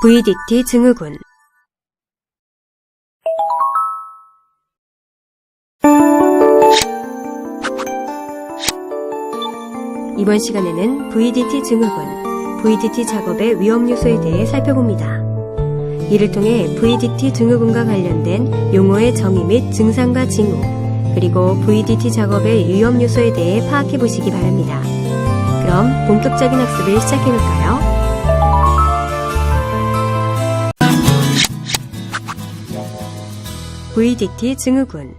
VDT 증후군 이번 시간에는 VDT 증후군, VDT 작업의 위험 요소에 대해 살펴봅니다. 이를 통해 VDT 증후군과 관련된 용어의 정의 및 증상과 징후, 그리고 VDT 작업의 위험 요소에 대해 파악해 보시기 바랍니다. 그럼 본격적인 학습을 시작해 볼까요? VDT 증후군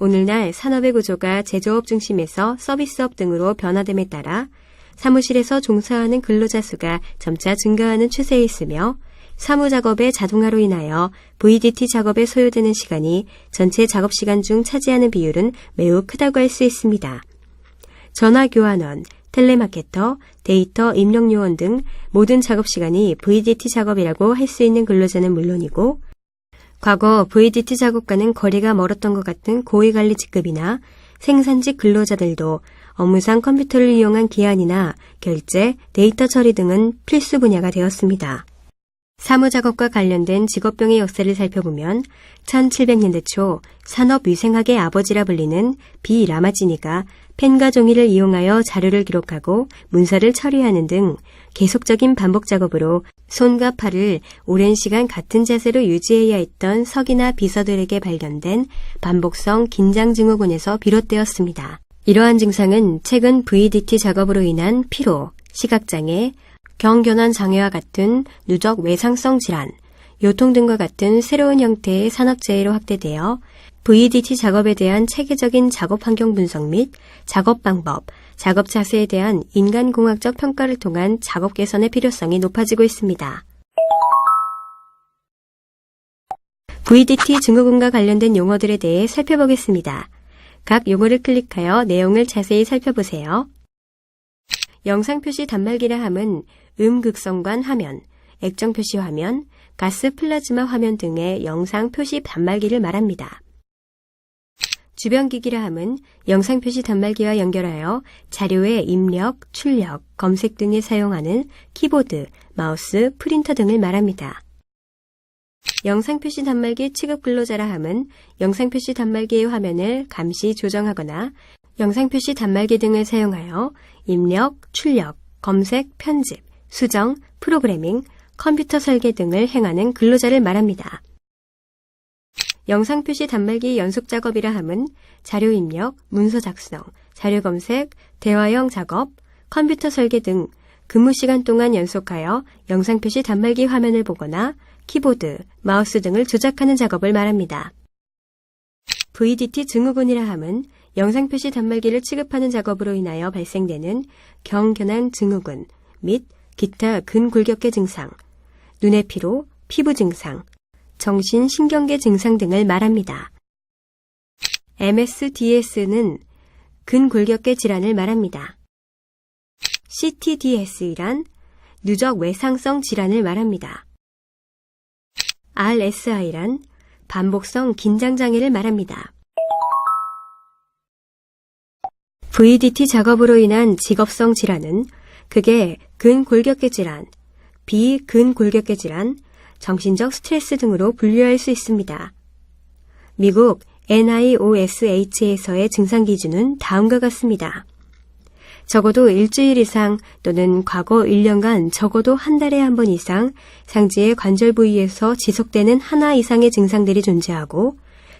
오늘날 산업의 구조가 제조업 중심에서 서비스업 등으로 변화됨에 따라 사무실에서 종사하는 근로자 수가 점차 증가하는 추세에 있으며 사무 작업의 자동화로 인하여 VDT 작업에 소요되는 시간이 전체 작업 시간 중 차지하는 비율은 매우 크다고 할 수 있습니다. 전화 교환원, 텔레마케터, 데이터 입력 요원 등 모든 작업 시간이 VDT 작업이라고 할 수 있는 근로자는 물론이고 과거 VDT 작업과는 거리가 멀었던 것 같은 고위관리 직급이나 생산직 근로자들도 업무상 컴퓨터를 이용한 기한이나 결제, 데이터 처리 등은 필수 분야가 되었습니다. 사무작업과 관련된 직업병의 역사를 살펴보면 1700년대 초 산업위생학의 아버지라 불리는 비 라마지니가 펜과 종이를 이용하여 자료를 기록하고 문서를 처리하는 등 계속적인 반복 작업으로 손과 팔을 오랜 시간 같은 자세로 유지해야 했던 석이나 비서들에게 발견된 반복성 긴장 증후군에서 비롯되었습니다. 이러한 증상은 최근 VDT 작업으로 인한 피로, 시각장애, 경견한 장애와 같은 누적 외상성 질환, 요통 등과 같은 새로운 형태의 산업재해로 확대되어 VDT 작업에 대한 체계적인 작업 환경 분석 및 작업 방법, 작업 자세에 대한 인간공학적 평가를 통한 작업 개선의 필요성이 높아지고 있습니다. VDT 증후군과 관련된 용어들에 대해 살펴보겠습니다. 각 용어를 클릭하여 내용을 자세히 살펴보세요. 영상 표시 단말기라 함은 음극성관 화면, 액정 표시 화면, 가스 플라즈마 화면 등의 영상 표시 단말기를 말합니다. 주변 기기라 함은 영상 표시 단말기와 연결하여 자료의 입력, 출력, 검색 등에 사용하는 키보드, 마우스, 프린터 등을 말합니다. 영상 표시 단말기 취급 근로자라 함은 영상 표시 단말기의 화면을 감시 조정하거나 영상 표시 단말기 등을 사용하여 입력, 출력, 검색, 편집, 수정, 프로그래밍, 컴퓨터 설계 등을 행하는 근로자를 말합니다. 영상 표시 단말기 연속 작업이라 함은 자료 입력, 문서 작성, 자료 검색, 대화형 작업, 컴퓨터 설계 등 근무 시간 동안 연속하여 영상 표시 단말기 화면을 보거나 키보드, 마우스 등을 조작하는 작업을 말합니다. VDT 증후군이라 함은 영상 표시 단말기를 취급하는 작업으로 인하여 발생되는 경견한 증후군 및 기타 근골격계 증상, 눈의 피로, 피부 증상, 정신신경계 증상 등을 말합니다. MSDS는 근골격계 질환을 말합니다. CTDS이란 누적 외상성 질환을 말합니다. RSI란 반복성 긴장장애를 말합니다. VDT 작업으로 인한 직업성 질환은 그게 근골격계 질환, 비근골격계 질환, 정신적 스트레스 등으로 분류할 수 있습니다. 미국 NIOSH에서의 증상 기준은 다음과 같습니다. 적어도 일주일 이상 또는 과거 1년간 적어도 한 달에 한 번 이상 상지의 관절 부위에서 지속되는 하나 이상의 증상들이 존재하고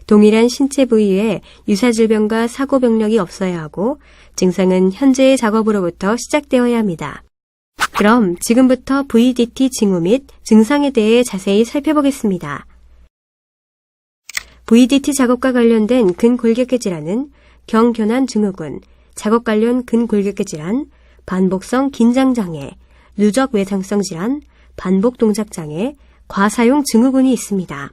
동일한 신체 부위에 유사 질병과 사고 병력이 없어야 하고 증상은 현재의 작업으로부터 시작되어야 합니다. 그럼 지금부터 VDT 징후 및 증상에 대해 자세히 살펴보겠습니다. VDT 작업과 관련된 근골격계 질환은 경견한 증후군, 작업 관련 근골격계 질환, 반복성 긴장장애, 누적 외상성 질환, 반복 동작 장애, 과사용 증후군이 있습니다.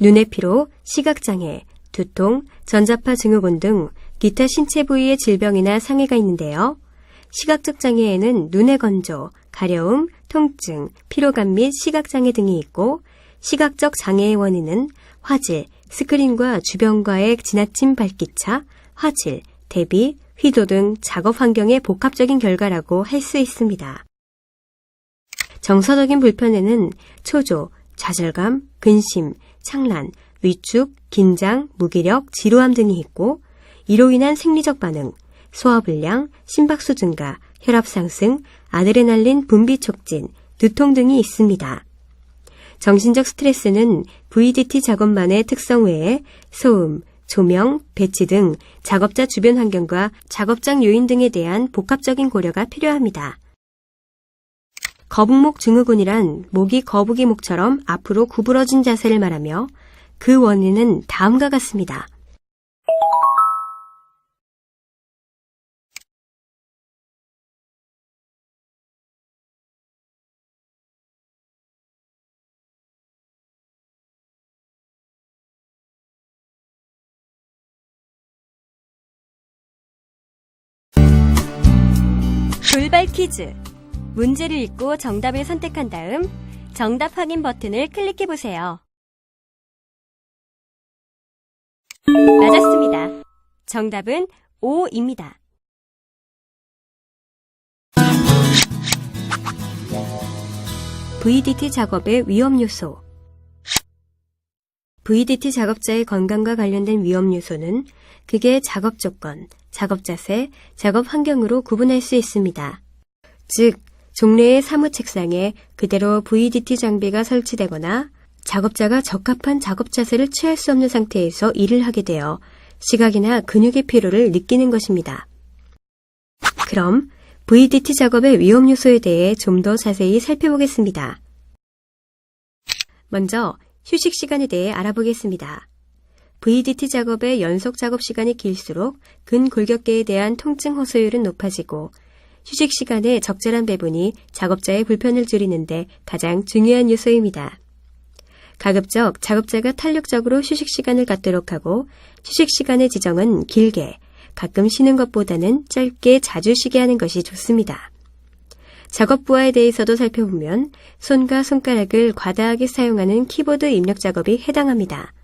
눈의 피로, 시각장애, 두통, 전자파 증후군 등 기타 신체 부위의 질병이나 상해가 있는데요. 시각적 장애에는 눈의 건조, 가려움, 통증, 피로감 및 시각장애 등이 있고 시각적 장애의 원인은 화질, 스크린과 주변과의 지나친 발기차, 화질, 대비, 휘도 등 작업 환경의 복합적인 결과라고 할 수 있습니다. 정서적인 불편에는 초조, 좌절감, 근심, 창란, 위축, 긴장, 무기력, 지루함 등이 있고 이로 인한 생리적 반응, 소화불량, 심박수 증가, 혈압 상승, 아드레날린 분비 촉진, 두통 등이 있습니다. 정신적 스트레스는 VDT 작업만의 특성 외에 소음, 조명, 배치 등 작업자 주변 환경과 작업장 요인 등에 대한 복합적인 고려가 필요합니다. 거북목 증후군이란 목이 거북이 목처럼 앞으로 구부러진 자세를 말하며 그 원인은 다음과 같습니다. 돌발 퀴즈. 문제를 읽고 정답을 선택한 다음 정답 확인 버튼을 클릭해 보세요. 맞았습니다. 정답은 5입니다. VDT 작업의 위험 요소 VDT 작업자의 건강과 관련된 위험 요소는 그게 작업 조건, 작업 자세, 작업 환경으로 구분할 수 있습니다. 즉, 종래의 사무 책상에 그대로 VDT 장비가 설치되거나 작업자가 적합한 작업 자세를 취할 수 없는 상태에서 일을 하게 되어 시각이나 근육의 피로를 느끼는 것입니다. 그럼 VDT 작업의 위험 요소에 대해 좀 더 자세히 살펴보겠습니다. 먼저 휴식 시간에 대해 알아보겠습니다. VDT 작업의 연속 작업 시간이 길수록 근골격계에 대한 통증 호소율은 높아지고 휴식 시간의 적절한 배분이 작업자의 불편을 줄이는데 가장 중요한 요소입니다. 가급적 작업자가 탄력적으로 휴식 시간을 갖도록 하고 휴식 시간의 지정은 길게, 가끔 쉬는 것보다는 짧게 자주 쉬게 하는 것이 좋습니다. 작업 부하에 대해서도 살펴보면 손과 손가락을 과다하게 사용하는 키보드 입력 작업이 해당합니다.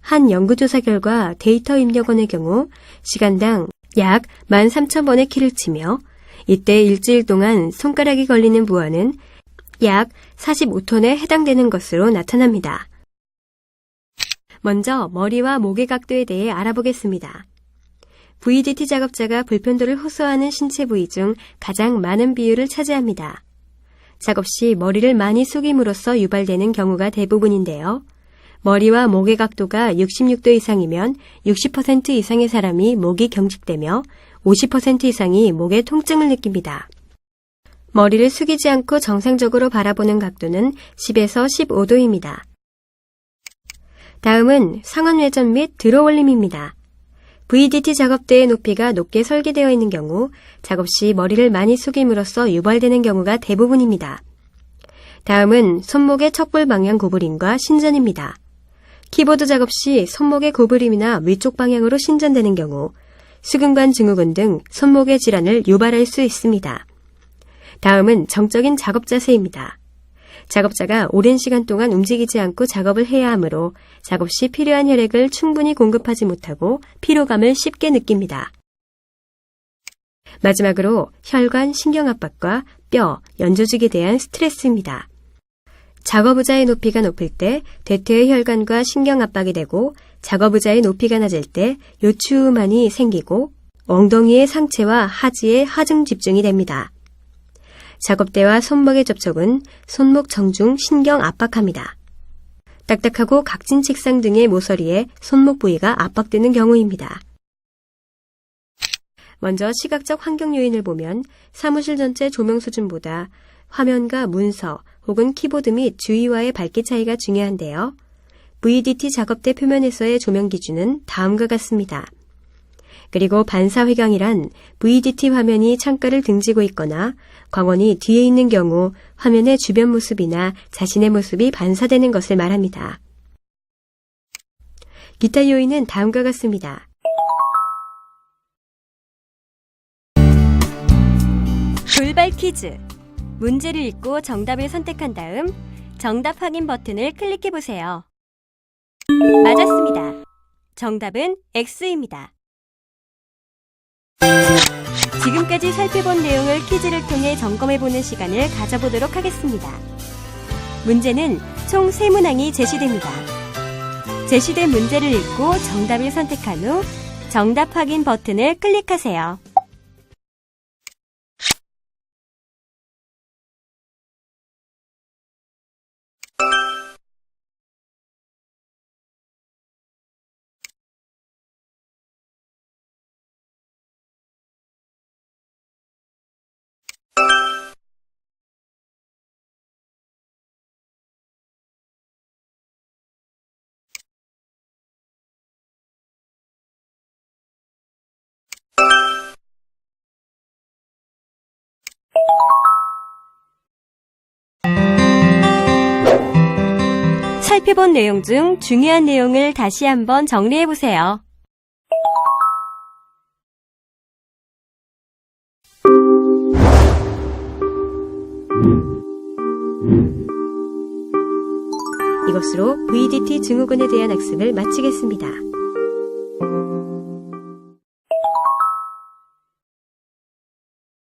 한 연구조사 결과 데이터 입력원의 경우 시간당 약 13,000번의 키를 치며 이때 일주일 동안 손가락이 걸리는 부하는 약 45톤에 해당되는 것으로 나타납니다. 먼저 머리와 목의 각도에 대해 알아보겠습니다. VDT 작업자가 불편도를 호소하는 신체 부위 중 가장 많은 비율을 차지합니다. 작업 시 머리를 많이 숙임으로써 유발되는 경우가 대부분인데요. 머리와 목의 각도가 66도 이상이면 60% 이상의 사람이 목이 경직되며 50% 이상이 목에 통증을 느낍니다. 머리를 숙이지 않고 정상적으로 바라보는 각도는 10에서 15도입니다. 다음은 상완 회전 및 들어올림입니다. VDT 작업대의 높이가 높게 설계되어 있는 경우 작업 시 머리를 많이 숙임으로써 유발되는 경우가 대부분입니다. 다음은 손목의 척불 방향 구부림과 신전입니다. 키보드 작업 시 손목의 구부림이나 위쪽 방향으로 신전되는 경우 수근관 증후군 등 손목의 질환을 유발할 수 있습니다. 다음은 정적인 작업 자세입니다. 작업자가 오랜 시간 동안 움직이지 않고 작업을 해야 하므로 작업 시 필요한 혈액을 충분히 공급하지 못하고 피로감을 쉽게 느낍니다. 마지막으로 혈관 신경압박과 뼈, 연조직에 대한 스트레스입니다. 작업 의자의 높이가 높을 때 대퇴의 혈관과 신경 압박이 되고 작업 의자의 높이가 낮을 때 요추음환이 생기고 엉덩이의 상체와 하지에 하중 집중이 됩니다. 작업대와 손목의 접촉은 손목 정중 신경 압박합니다. 딱딱하고 각진 책상 등의 모서리에 손목 부위가 압박되는 경우입니다. 먼저 시각적 환경 요인을 보면 사무실 전체 조명 수준보다 화면과 문서 혹은 키보드 및 주위와의 밝기 차이가 중요한데요. VDT 작업대 표면에서의 조명 기준은 다음과 같습니다. 그리고 반사회광이란 VDT 화면이 창가를 등지고 있거나 광원이 뒤에 있는 경우 화면의 주변 모습이나 자신의 모습이 반사되는 것을 말합니다. 기타 요인은 다음과 같습니다. 돌발 퀴즈. 문제를 읽고 정답을 선택한 다음 정답 확인 버튼을 클릭해 보세요. 맞았습니다. 정답은 X입니다. 지금까지 살펴본 내용을 퀴즈를 통해 점검해보는 시간을 가져보도록 하겠습니다. 문제는 총 3문항이 제시됩니다. 제시된 문제를 읽고 정답을 선택한 후 정답 확인 버튼을 클릭하세요. 살펴본 내용 중 중요한 내용을 다시 한번 정리해 보세요. 이것으로 VDT 증후군에 대한 학습을 마치겠습니다.